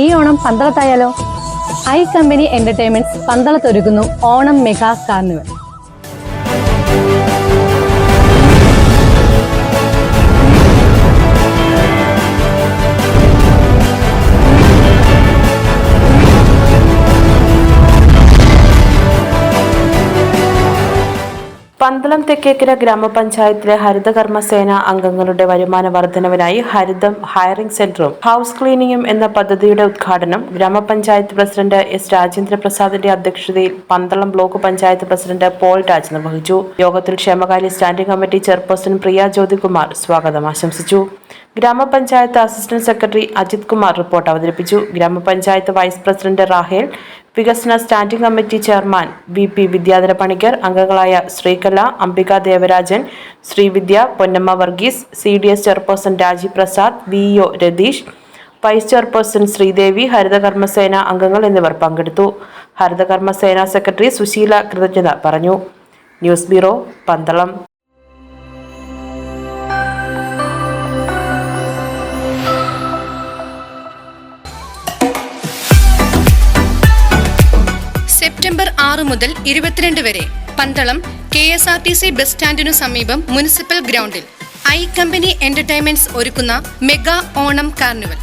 ഈ ഓണം പന്തളത്തായാലോ? I company entertainments പന്തളത്തൊരുക്കുന്നു ഓണം മെഗാ കാർണിവൽ. പന്തളം തെക്കേക്കര ഗ്രാമപഞ്ചായത്തിലെ ഹരിതകർമ്മസേന അംഗങ്ങളുടെ വരുമാന വർധനവിനായി ഹരിതം ഹയറിംഗ് സെന്ററും ഹൗസ് ക്ലീനിങ്ങും എന്ന പദ്ധതിയുടെ ഉദ്ഘാടനം ഗ്രാമപഞ്ചായത്ത് പ്രസിഡന്റ് എസ് രാജേന്ദ്ര പ്രസാദിന്റെ അധ്യക്ഷതയിൽ Pandalam block panchayat president Paul Raj നിർവഹിച്ചു. യോഗത്തിൽ ക്ഷേമകാര്യ standing committee chairperson Priya Jyothikumar സ്വാഗതം ആശംസിച്ചു. Gramapanchayat assistant secretary Ajith Kumar report അവതരിപ്പിച്ചു. ഗ്രാമപഞ്ചായത്ത് വൈസ് പ്രസിഡന്റ് റാഹേൽ വികസന standing committee chairman V P Vidyadhara Panicker അംഗങ്ങളായ Sreekala Ambika Devarajan Sreevidya Ponnamma Varghese C D S chairperson Rajeev Prasad V O Ratheesh vice chairperson Sreedevi Harithakarmasena അംഗങ്ങൾ എന്നിവർ പങ്കെടുത്തു. ഹരിതകർമ്മസേന secretary Susheela കൃതജ്ഞത പറഞ്ഞു. News bureau Pandalam. September ആറ് മുതൽ ഇരുപത്തിരണ്ട് വരെ Pandalam K S R T C bus സ്റ്റാൻഡിനു സമീപം മുനിസിപ്പൽ ഗ്രൗണ്ടിൽ. ഐ കമ്പനി എന്റർടൈൻമെന്റ്സ് ഒരുക്കുന്ന മെഗാ ഓണം കാർണിവൽ.